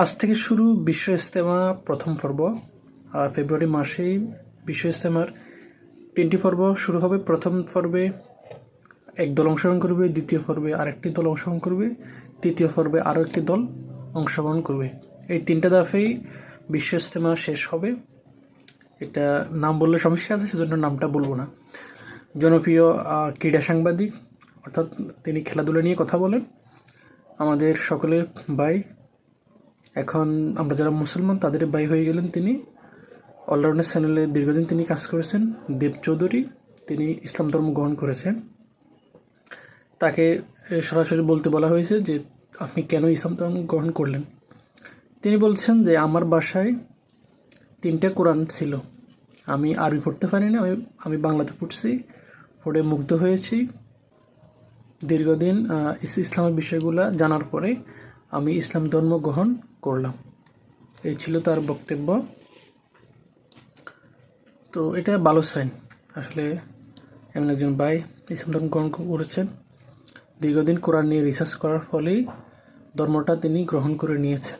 আজ থেকে শুরু বিশ্ব ইস্তেমা প্রথম পর্ব। ফেব্রুয়ারি মাসেই বিশ্ব ইস্তেমার তিনটি পর্ব শুরু হবে। প্রথম পর্বে এক দল অংশগ্রহণ করবে, দ্বিতীয় পর্বে আরেকটি দল অংশগ্রহণ করবে, তৃতীয় পর্বে আরও একটি দল অংশগ্রহণ করবে। এই তিনটা দাফেই বিশ্ব ইস্তেমা শেষ হবে। এটা নাম বললে সমস্যা আছে, সেজন্য নামটা বলব না। জনপ্রিয় ক্রীড়া সাংবাদিক, অর্থাৎ তিনি খেলাধুলা নিয়ে কথা বলেন। আমাদের সকলের ভাই এখন আমরা যারা মুসলমান, তাদের ভাই হয়ে গেলেন তিনি। অলরাউন্ডার চ্যানেলে দীর্ঘদিন তিনি কাজ করেছেন। দেব চৌধুরী, তিনি ইসলাম ধর্ম গ্রহণ করেছেন। তাকে সরাসরি বলতে বলা হয়েছে যে, আপনি কেন ইসলাম ধর্ম গ্রহণ করলেন? তিনি বলছেন যে, আমার বাসায় তিনটা কোরআন ছিল। আমি আরবি পড়তে পারি না আমি আমি বাংলাতে পড়ছি। পড়ে মুগ্ধ হয়েছি। দীর্ঘদিন ইসলামের বিষয়গুলো জানার পরে আমি ইসলাম ধর্ম গ্রহণ করলাম। এই ছিল তার বক্তব্য। তো এটা ভালো সাইন আসলে এমন একজন ভাই ইসলাম ধর্ম গ্রহণ করেছেন। দীর্ঘদিন কোরআন নিয়ে রিসার্চ করার ফলেই ধর্মটা তিনি গ্রহণ করে নিয়েছেন।